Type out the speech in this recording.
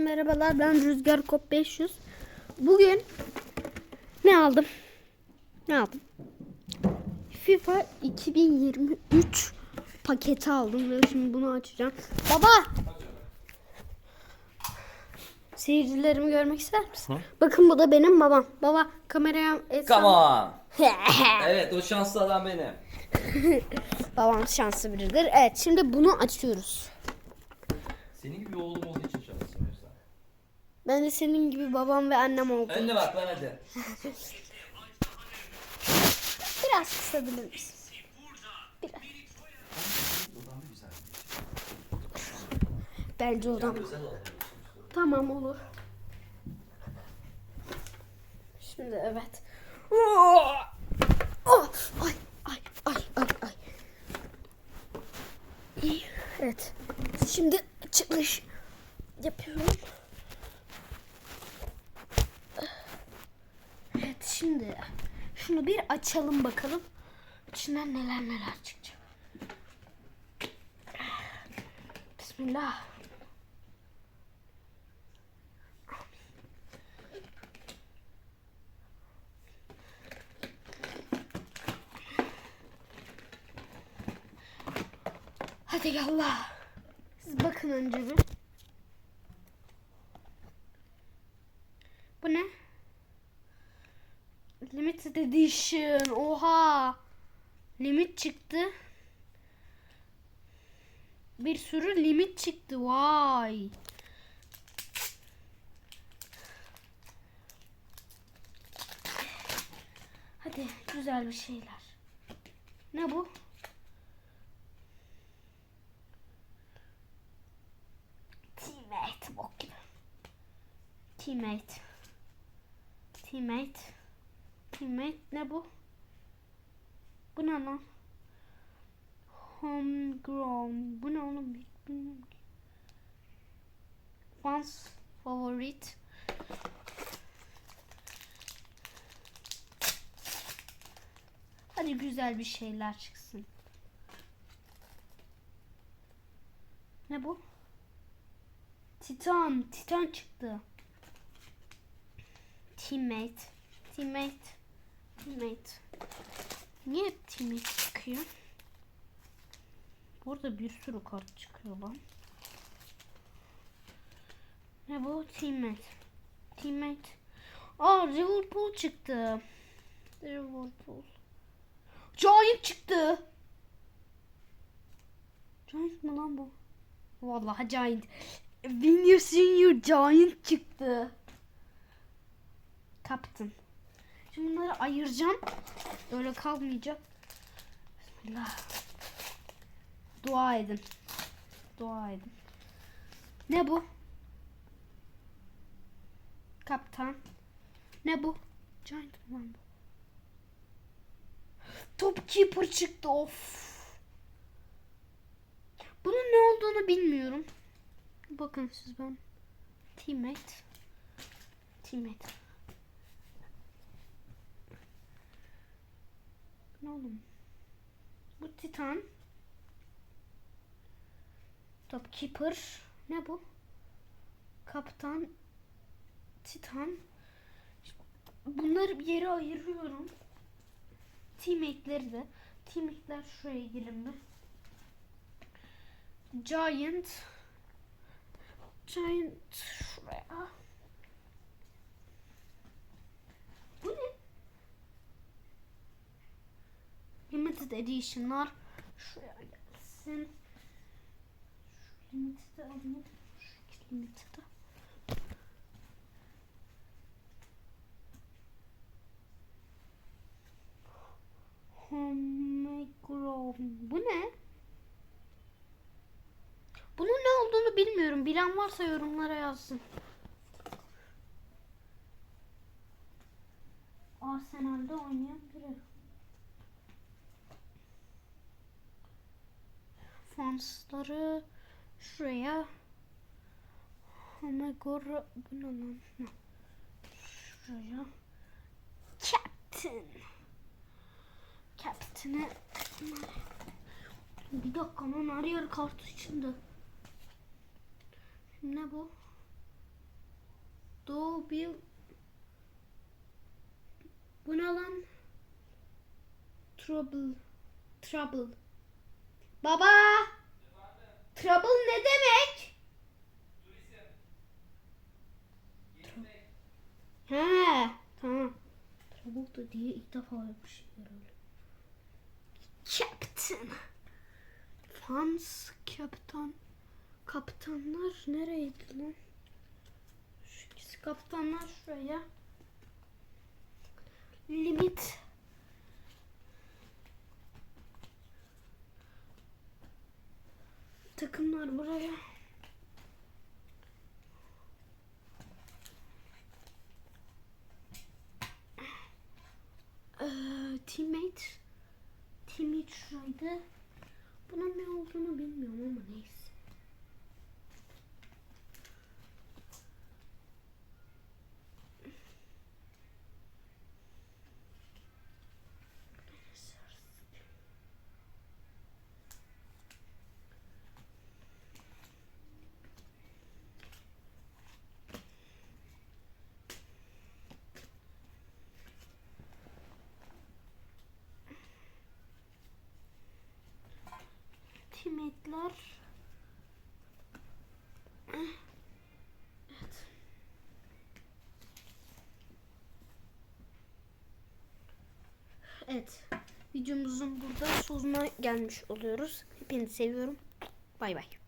Herkese merhabalar. Ben Rüzgar Kop 500. Bugün ne aldım? Ne aldım? FIFA 2023 paketi aldım ve şimdi bunu açacağım. Baba! Seyircilerimi görmek ister misin? Bakın bu da benim babam. Baba kameraya et Come on. Evet o şanslı adam benim. Babam şanslı biridir. Evet şimdi bunu açıyoruz. Senin gibi oğlum olduğu için. Ben de senin gibi babam ve annem oldum. Önüne bak lan hadi. Biraz kısabilir misin? Biraz. Bence odam. Tamam olur. Şimdi evet. Oh, ay ay ay ay ay. İyi, Evet. Şimdi çıkış yapıyorum. Evet şimdi şunu bir açalım bakalım. İçinden neler neler çıkacak. Bismillah. Hadi yallah. Siz bakın önce bir. Bu ne? Limited Edition. Oha. Limit çıktı. Bir sürü limit çıktı. Vay. Hadi güzel bir şeyler. Ne bu? Teammate bok gibi. Teammate. Teammate. Teammate ne bu? Bu ne lan? Homegrown. Bu ne oğlum? Hiç bilmiyorum ki. Fans favorite. Hadi güzel bir şeyler çıksın. Ne bu? Titan. Titan çıktı. Teammate. Teammate. Teammate. Niye hep teammate çıkıyor? Burada bir sürü kart çıkıyor lan. Ne bu? Teammate. Teammate. Aa Liverpool çıktı. Liverpool. Giant çıktı. Giant mı lan bu? Vallahi Giant. Vinicius Junior Giant çıktı. Captain. Bunları ayıracağım. Öyle kalmayacak. Bismillah. Dua edin. Dua edin. Ne bu? Kaptan. Ne bu? Giant lan bu? Topkeeper çıktı of. Bunun ne olduğunu bilmiyorum. Bakın siz ben. Teammate. Teammate. Oğlum? Bu Titan. Topkeeper. Ne bu? Kaptan. Titan. Bunları bir yere ayırıyorum. Teammate'leri de. Teammate'ler şuraya girin bir. Giant. Giant şuraya. Bu ne? Limited Edition'lar şuraya gelsin. Şu limited'i alayım. Şu limited'i. Homegrown. Bu ne? Bunun ne olduğunu bilmiyorum. Bilen varsa yorumlara yazsın. Arsenal'de oynayan biri. Fansları şuraya. Omegora bu ne lan? Şuraya. Captain. Captain'e bir dakika lan her yer içinde. Ne bu? Doğu bir Bu ne lan? Trouble. Trouble. Baba! Trouble ne demek? He, tamam. Trouble da diye ilk defa yapmış herhalde. Captain. Fans kaptan. Kaptanlar nereydi lan? Şu kaptanlar şuraya. Limit. Takımlar buraya. Ee, teammate. Teammate şuraydı. Bunun ne olduğunu bilmiyorum ama neyse. Teammate'ler. Evet. Evet. Videomuzun burada sonuna gelmiş oluyoruz. Hepinizi seviyorum. Bay bay.